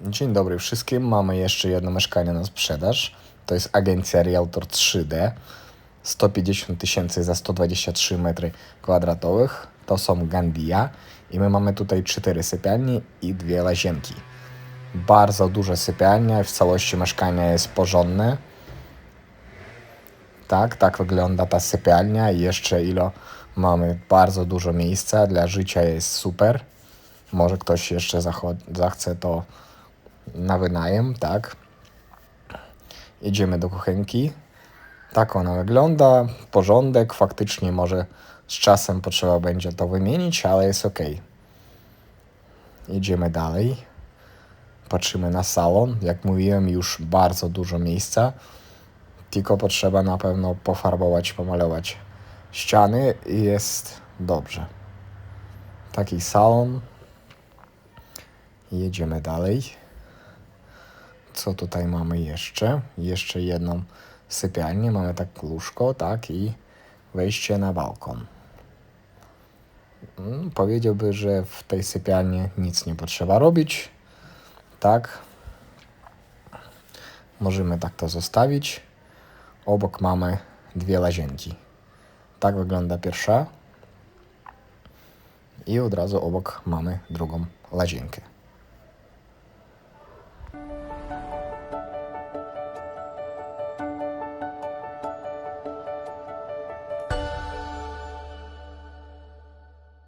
Dzień dobry wszystkim. Mamy jeszcze jedno mieszkanie na sprzedaż. To jest agencja Realtor 3D. 150 tysięcy za 123 metry kwadratowych. To są Gandia. I my mamy tutaj cztery sypialnie i dwie łazienki. Bardzo duże sypialnia. W całości mieszkanie jest porządne. Tak, tak wygląda ta sypialnia i jeszcze ilo mamy bardzo dużo miejsca. Dla życia jest super. Może ktoś jeszcze zachce to na wynajem, tak. Idziemy do kuchenki. Tak ona wygląda. Porządek. Faktycznie może z czasem potrzeba będzie to wymienić, ale jest ok. Idziemy dalej. Patrzymy na salon. Jak mówiłem, już bardzo dużo miejsca. Tylko potrzeba na pewno pofarbować, pomalować ściany i jest dobrze. Taki salon. Jedziemy dalej. Co tutaj mamy jeszcze? Jeszcze jedną sypialnię. Mamy tak łóżko, tak i wejście na balkon. Mm, Powiedziałby, że w tej sypialni nic nie potrzeba robić. Tak. Możemy tak to zostawić. Obok mamy dwie łazienki. Tak wygląda pierwsza. I od razu obok mamy drugą łazienkę.